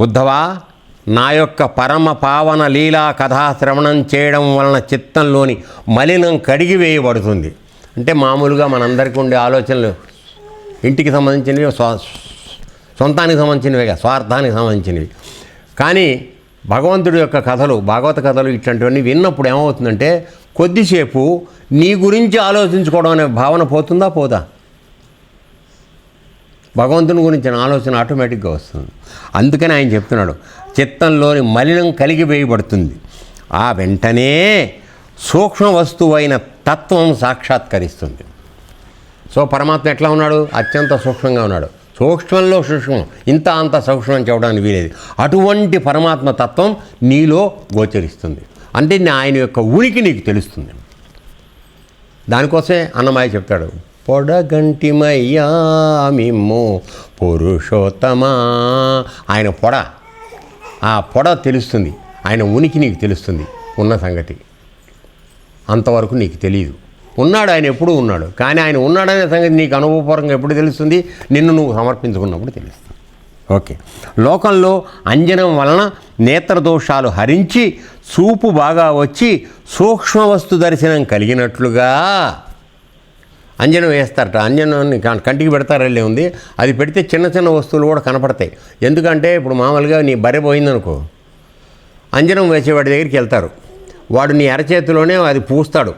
ఉద్ధవా నా యొక్క పరమ పావన లీలా కథా శ్రవణం చేయడం వలన చిత్తంలోని మలినం కడిగి వేయబడుతుంది అంటే మామూలుగా మనందరికీ ఉండే ఆలోచనలు ఇంటికి సంబంధించినవి సొంతానికి సంబంధించినవి స్వార్థానికి సంబంధించినవి. కానీ భగవంతుడి యొక్క కథలు భాగవత కథలు ఇట్లాంటివన్నీ విన్నప్పుడు ఏమవుతుందంటే కొద్దిసేపు నీ గురించి ఆలోచించుకోవడం అనే భావన పోతుందా? పోదా? భగవంతుని గురించిన ఆలోచన ఆటోమేటిక్గా వస్తుంది. అందుకని ఆయన చెప్తున్నాడు చిత్తంలోని మలినం కలిగి వేయబడుతుంది. ఆ వెంటనే సూక్ష్మ వస్తువైన తత్వం సాక్షాత్కరిస్తుంది. సో పరమాత్మ ఎట్లా ఉన్నాడు? అత్యంత సూక్ష్మంగా ఉన్నాడు. సూక్ష్మంలో సూక్ష్మం. ఇంత అంత సూక్ష్మం చెప్పడానికి వీలేదు. అటువంటి పరమాత్మ తత్వం నీలో గోచరిస్తుంది. అంటే ఆయన యొక్క ఉనికి నీకు తెలుస్తుంది. దానికోసమే అన్నమాయ చెప్తాడు. పొడగంటిమయ్యా మిమ్ము పురుషోత్తమా. ఆయన పొడ. ఆ పొడ తెలుస్తుంది. ఆయన ఉనికి నీకు తెలుస్తుంది. ఉన్న సంగతి. అంతవరకు నీకు తెలియదు ఉన్నాడు ఆయన ఎప్పుడూ ఉన్నాడు. కానీ ఆయన ఉన్నాడనే సంగతి నీకు అనుభవపూర్వకంగా ఎప్పుడు తెలుస్తుంది? నిన్ను నువ్వు సమర్పించుకున్నప్పుడు తెలుస్తుంది. ఓకే. లోకంలో అంజనం వలన నేత్ర దోషాలు హరించి చూపు బాగా వచ్చి సూక్ష్మ వస్తు దర్శనం కలిగినట్లుగా అంజనం వేస్తారట. అంజనాన్ని కంటికి పెడతారల్లే ఉంది. అది పెడితే చిన్న చిన్న వస్తువులు కూడా కనపడతాయి. ఎందుకంటే ఇప్పుడు మామూలుగా నీ బర్రె పోయిందనుకో అంజనం వేసేవాడి దగ్గరికి వెళ్తారు. వాడు నీ అరచేతిలోనే అది పూస్తాడు.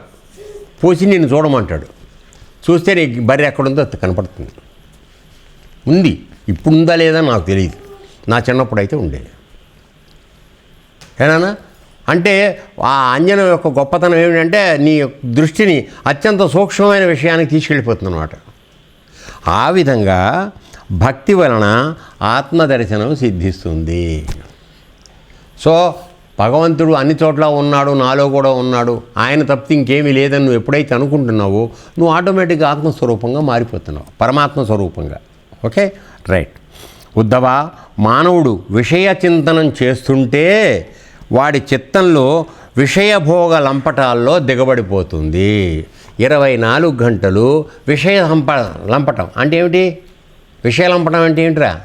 పూసి నేను చూడమంటాడు. చూస్తే నీ బర్రె ఎక్కడుందో అది కనపడుతుంది. ఉంది. ఇప్పుడు ఉందా లేదా నాకు తెలియదు నా చిన్నప్పుడు అయితే ఉండేది. ఏనా అంటే ఆ అంజనం యొక్క గొప్పతనం ఏమిటంటే నీ దృష్టిని అత్యంత సూక్ష్మమైన విషయానికి తీసుకెళ్ళిపోతుంది అనమాట ఆ విధంగా భక్తి వలన ఆత్మదర్శనం సిద్ధిస్తుంది. సో భగవంతుడు అన్ని చోట్ల ఉన్నాడు నాలో కూడా ఉన్నాడు ఆయన తప్పితే ఇంకేమీ లేదని నువ్వు ఎప్పుడైతే అనుకుంటున్నావో నువ్వు ఆటోమేటిక్గా ఆత్మస్వరూపంగా మారిపోతున్నావు పరమాత్మ స్వరూపంగా. ఓకే? రైట్. ఉద్ధవ మానవుడు విషయ చింతనం చేస్తుంటే వాడి చిత్తంలో విషయభోగ లంపటాల్లో దిగబడిపోతుంది. ఇరవై నాలుగు గంటలు విషయ లంప లంపటం. అంటే ఏమిటి? విషయ లంపటం అంటే ఏంటిరా?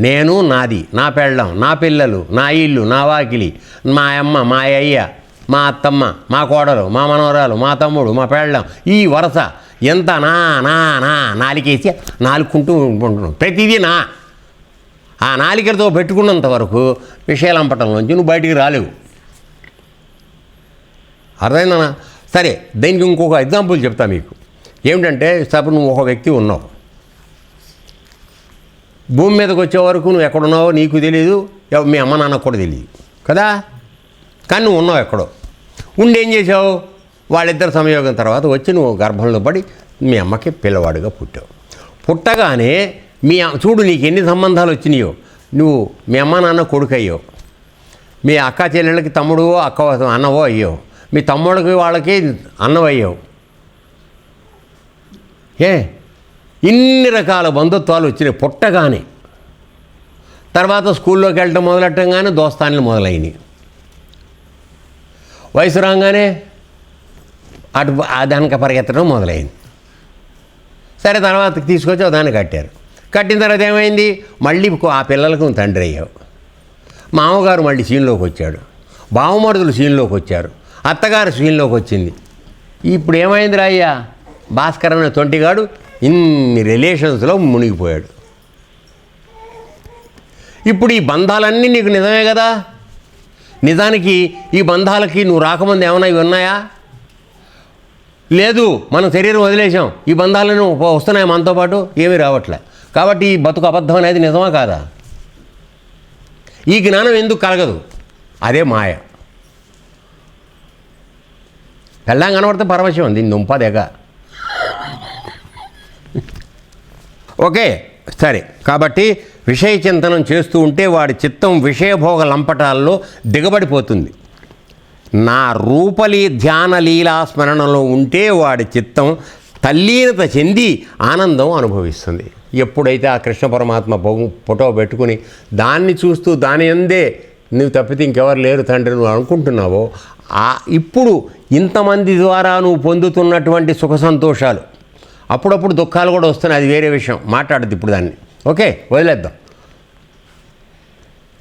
నేను నాది నా పెళ్ళం నా పిల్లలు నా ఇల్లు నా వాకిలి మా అమ్మ మా అయ్య మా అత్తమ్మ మా కోడలు మా మనవరాలు మా తమ్ముడు మా పెళ్ళం ఈ వరస ఎంత నా నా నా నాలికేసి నాలుకుంటూ ఉంటున్నాం ప్రతిదీ నా. ఆ నాలికలతో పెట్టుకున్నంత వరకు విషయాలంపటంలోంచి నువ్వు బయటికి రాలేవు. అర్థమైందనా సరే దీనికి ఇంకొక ఎగ్జాంపుల్ చెప్తా మీకు. ఏమిటంటే సపోజ్ నువ్వు ఒక వ్యక్తి ఉన్నావు. భూమి మీదకి వచ్చే వరకు నువ్వు ఎక్కడున్నావో నీకు తెలియదు మీ అమ్మ నాన్నకు కూడా తెలియదు కదా? కానీ నువ్వు ఉన్నావు ఎక్కడో. ఉండి ఏం చేసావు వాళ్ళిద్దరు సంయోగం తర్వాత వచ్చి నువ్వు గర్భంలో పడి మీ అమ్మకి పిల్లవాడిగా పుట్టావు. పుట్టగానే మీ చూడు నీకు ఎన్ని సంబంధాలు వచ్చినాయో. నువ్వు మీ అమ్మ నాన్న కొడుకు అయ్యో మీ అక్క చెల్లెళ్ళకి తమ్ముడు అక్క అన్నవో అయ్యో. మీ తమ్ముడికి వాళ్ళకి అన్నవయ్యావు ఏ? ఇన్ని రకాల బంధుత్వాలు వచ్చినాయి పుట్టగానే. తర్వాత స్కూల్లోకి వెళ్ళటం మొదలెట్టంగానే దోస్తాన్లు మొదలైనవి వయసు రాగానే అటు ఆ దానికి పరిగెత్తడం మొదలైంది. సరే తర్వాత తీసుకొచ్చి దాన్ని కట్టారు. కట్టిన తర్వాత ఏమైంది? మళ్ళీ ఆ పిల్లలకు నువ్వు తండ్రి అయ్యావు. మామగారు మళ్ళీ సీన్లోకి వచ్చాడు. బావమరుదులు సీన్లోకి వచ్చారు. అత్తగారు సీన్లోకి వచ్చింది. ఇప్పుడు ఏమైంది రాయ్యా? భాస్కర్ అనే తొంటిగాడు ఇన్ని రిలేషన్స్లో మునిగిపోయాడు. ఇప్పుడు ఈ బంధాలన్నీ నీకు నిజమే కదా? నిజానికి ఈ బంధాలకి నువ్వు రాకముందు ఏమైనా ఇవి ఉన్నాయా? లేదు మనం శరీరం వదిలేసాం ఈ బంధాలను వస్తున్నాయి మనతో పాటు? ఏమీ రావట్లే. కాబట్టి ఈ బతుకు అబద్ధం అనేది నిజమా కాదా? ఈ జ్ఞానం ఎందుకు కలగదు? అదే మాయ. పెళ్ళాం కనబడితే పరవశం దుంప దుంపదేగ ఓకే సరే. కాబట్టి విషయ చింతనం చేస్తూ ఉంటే వాడి చిత్తం విషయభోగ లంపటాల్లో దిగబడిపోతుంది. నా రూపలీ ధ్యాన లీలా స్మరణలో ఉంటే వాడి చిత్తం తల్లీనత చెంది ఆనందం అనుభవిస్తుంది. ఎప్పుడైతే ఆ కృష్ణ పరమాత్మ బొమ్మ ఫోటో పెట్టుకుని దాన్ని చూస్తూ దాని అందే నువ్వు తప్పితే ఇంకెవరు లేరు తండ్రి నువ్వు అనుకుంటున్నావో ఆ ఇప్పుడు ఇంతమంది ద్వారా నువ్వు పొందుతున్నటువంటి సుఖ సంతోషాలు అప్పుడప్పుడు దుఃఖాలు కూడా వస్తున్నాయి. అది వేరే విషయం. మాట్లాడద్దు ఇప్పుడు దాన్ని. ఓకే? వదిలేద్దాం.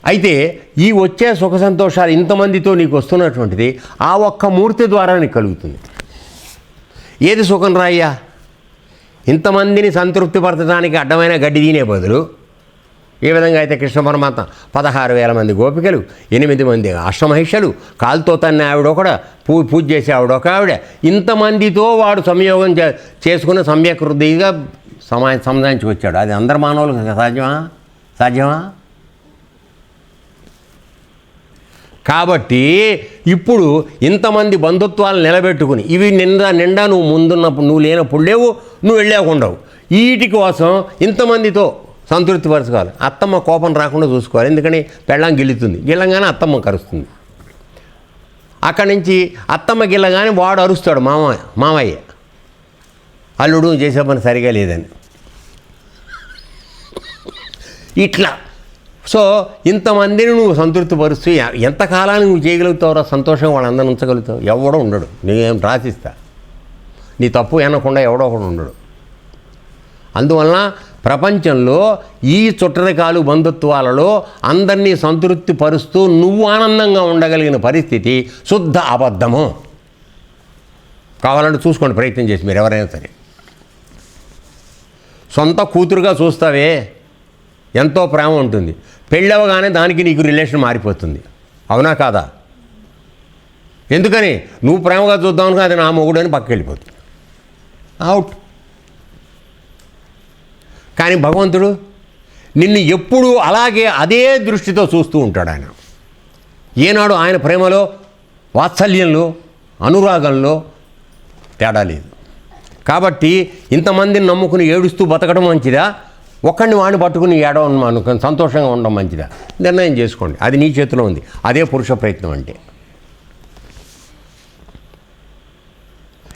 అయితే ఈ వచ్చే సుఖ సంతోషాలు ఇంతమందితో నీకు వస్తున్నటువంటిది ఆ ఒక్క మూర్తి ద్వారా నీకు కలుగుతుంది. ఏది సుఖం రాయ్యా? ఇంతమందిని సంతృప్తిపరచడానికి అడ్డమైన గడ్డి తినే బదులు. ఏ విధంగా అయితే కృష్ణ పరమాత్మ పదహారు వేల మంది గోపికలు ఎనిమిది మంది అష్టమహిషలు కాలుతో తన్న ఆవిడొకడ పూ పూజ చేసే ఆవిడొక ఆవిడ ఇంతమందితో వాడు సంయోగం చే చేసుకుని సమ్యకృతిగా సమా సముదాయించుకొచ్చాడు. అది అందరు మానవులకు సాధ్యమా సాధ్యమా? కాబట్టి ఇప్పుడు ఇంతమంది బంధుత్వాలు నిలబెట్టుకుని ఇవి నిండా నిండా నువ్వు ముందున్నప్పుడు నువ్వు లేనప్పుడు లేవు నువ్వు వెళ్ళాకుండవు వీటి కోసం ఇంతమందితో సంతృప్తిపరచుకోవాలి అత్తమ్మ కోపం రాకుండా చూసుకోవాలి. ఎందుకని? పెళ్ళం గిల్లుతుంది. గిల్లంగానే అత్తమ్మ కరుస్తుంది. అక్కడి నుంచి అత్తమ్మ గిల్లగానే వాడు అరుస్తాడు మామ మామయ్య అల్లుడు చేసే పని సరిగా లేదని. ఇట్లా సో ఇంతమందిని నువ్వు సంతృప్తిపరుస్తూ ఎ- ఎంతకాలానికి నువ్వు చేయగలుగుతావురా? సంతోషంగా వాళ్ళందరూ ఉంచగలుగుతావు? ఎవడో ఉండడు. నేనేం రాసిస్తా. నీ తప్పు అనకుండా ఎవడో ఒకడు ఉండడు. అందువలన ప్రపంచంలో ఈ చుట్టరికాలు బంధుత్వాలలో అందరినీ సంతృప్తి పరుస్తూ నువ్వు ఆనందంగా ఉండగలిగిన పరిస్థితి శుద్ధ అబద్ధము. కావాలంటే చూసుకోండి ప్రయత్నం చేసి మీరు ఎవరైనా సరే. సొంత కూతురుగా చూస్తావే. ఎంతో ప్రేమ ఉంటుంది. పెళ్ళవగానే దానికి నీకు రిలేషన్ మారిపోతుంది. అవునా కాదా? ఎందుకని? నువ్వు ప్రేమగా చూద్దాం అది నా మొగుడు అని పక్కకి వెళ్ళిపోతుంది. అవుట్ కానీ భగవంతుడు నిన్ను ఎప్పుడూ అలాగే అదే దృష్టితో చూస్తూ ఉంటాడు ఆయన. ఏనాడు ఆయన ప్రేమలో వాత్సల్యంలో అనురాగంలో తేడా లేదు. కాబట్టి ఇంతమందిని నమ్ముకుని ఏడుస్తూ బతకడం మంచిదా? ఒక్కడిని వాడిని పట్టుకుని ఏడవను అనుకుని సంతోషంగా ఉండడం మంచిదా? నిర్ణయం చేసుకోండి. అది నీ చేతిలో ఉంది. అదే పురుష ప్రయత్నం అంటే.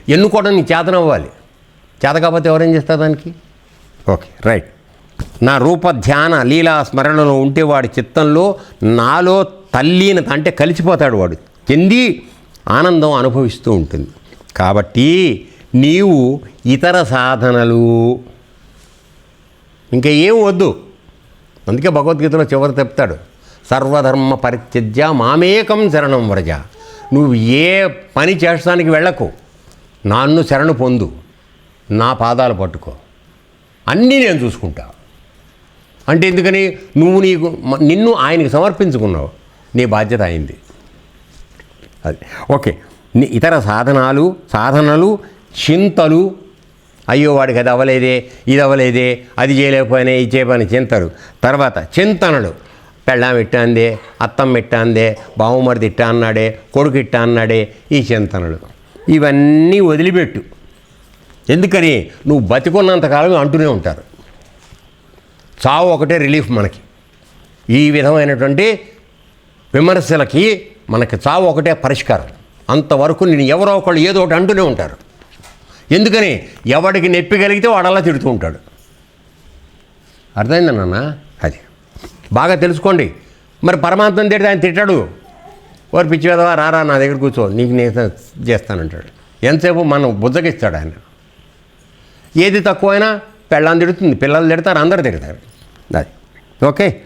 ఎన్నుకోవడం నీ చేతన అవ్వాలి. చేత కాకపోతే ఎవరేం చేస్తారు దానికి? Okay right. నా రూప ధ్యాన లీలా స్మరణలో ఉంటే వాడి చిత్తంలో నాలో తల్లీనత అంటే కలిసిపోతాడు వాడు. చెంది ఆనందం అనుభవిస్తూ ఉంటుంది. కాబట్టి నీవు ఇతర సాధనలు ఇంకా ఏం వద్దు. అందుకే భగవద్గీతలో చివరి చెప్తాడు. సర్వధర్మ పరిత్యజ్య మామేకం శరణం వ్రజ. నువ్వు ఏ పని చేస్తానికి వెళ్ళకు. నన్ను శరణు పొందు. నా పాదాలు పట్టుకో. అన్నీ నేను చూసుకుంటా. అంటే ఎందుకని? నువ్వు నీకు నిన్ను ఆయనకి సమర్పించుకున్నావు. నీ బాధ్యత అయింది. అది. ఓకే. ఇతర సాధనాలు సాధనలు చింతలు అయ్యో వాడికి అది అవ్వలేదే ఇది అవ్వలేదే అది చేయలేకపోయినా ఇది చేయపని చింతలు తర్వాత చింతనలు పెళ్ళాం ఇట్టా అందే అత్తం ఇట్టా అందే బావుమరిది ఇట్టా అన్నాడే కొడుకు ఇట్టా అన్నాడే ఈ చింతనలు ఇవన్నీ వదిలిపెట్టు. ఎందుకని? నువ్వు బతికున్నంతకాలం అంటూనే ఉంటారు. చావు ఒకటే రిలీఫ్ మనకి. ఈ విధమైనటువంటి విమర్శలకి మనకి చావు ఒకటే పరిష్కారం. అంతవరకు నేను ఎవరో ఒకళ్ళు ఏదో ఒకటి అంటూనే ఉంటారు. ఎందుకని ఎవడికి నొప్పి కలిగితే వాడల్లా తిడుతూ ఉంటాడు. అర్థమైందా నాన్న? అది. బాగా తెలుసుకోండి. మరి పరమాత్మని తిడితే ఆయన తిట్టాడు. వారు పిచ్చి వెదవా రారా నా దగ్గర కూర్చో. నీకు నేను చేస్తానంటాడు. ఎంతసేపు మనం బుజ్జగిస్తాడు ఆయన. ఏది తక్కువైనా పెళ్ళాన్ని తిడుతుంది. పిల్లలు తిడతారు అందరు తిడతారు. అది. ఓకే?